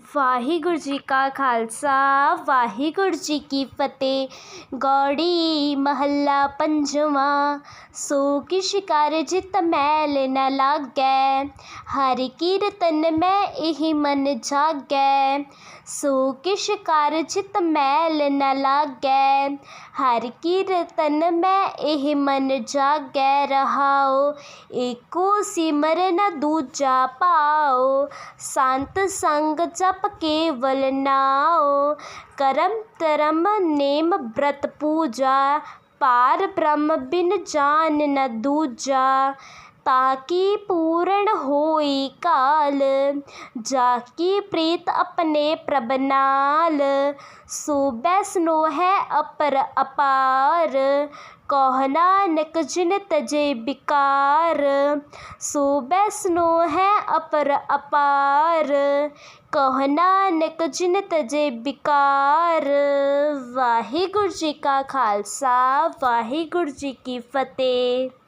ਵਾਹਿਗੁਰੂ ਜੀ ਕਾ ਖਾਲਸਾ, ਵਾਹਿਗੁਰੂ ਜੀ ਕੀ ਫਤਿਹ। ਗੌੜੀ ਮਹੱਲਾ ਪੰਜਵਾਂ, ਸੋ ਕਿਛ ਕਰ ਜਿਤ ਮੈਲ ਨ ਲਾਗੈ। ਹਰਿ ਕੀਰਤਨ ਮੈਂ ਇਹ ਮਨ ਜਾਗੈ। ਸੋ ਕਿਛ ਕਰ ਜਿਤ ਮੈਲ ਨ ਲਾਗੈ। ਹਰਿ ਕੀਰਤਨ ਮੈਂ ਇਹ ਮਨ ਜਾਗੈ ਰਹਾਓ ਏਕੋ ਸਿਮਰਨ ਦੂਜਾ ਪਾਓ ਸੰਤ ਸੰਗ ਜਪ तप केवल नाओ। करम तरम नेम व्रत पूजा। पार ब्रह्म बिन जान न दूजा। ताकि पूर्ण होई काल, जाकी प्रीत अपने प्रबनाल नाल। है अपर अपार, कह नानक जिन तजे बिकार। सुबैसनो है अपर अपार, कह नानक जिन तजे बिकार। वाहिगुरु जी का खालसा, वाहिगुरु जी की फतेह।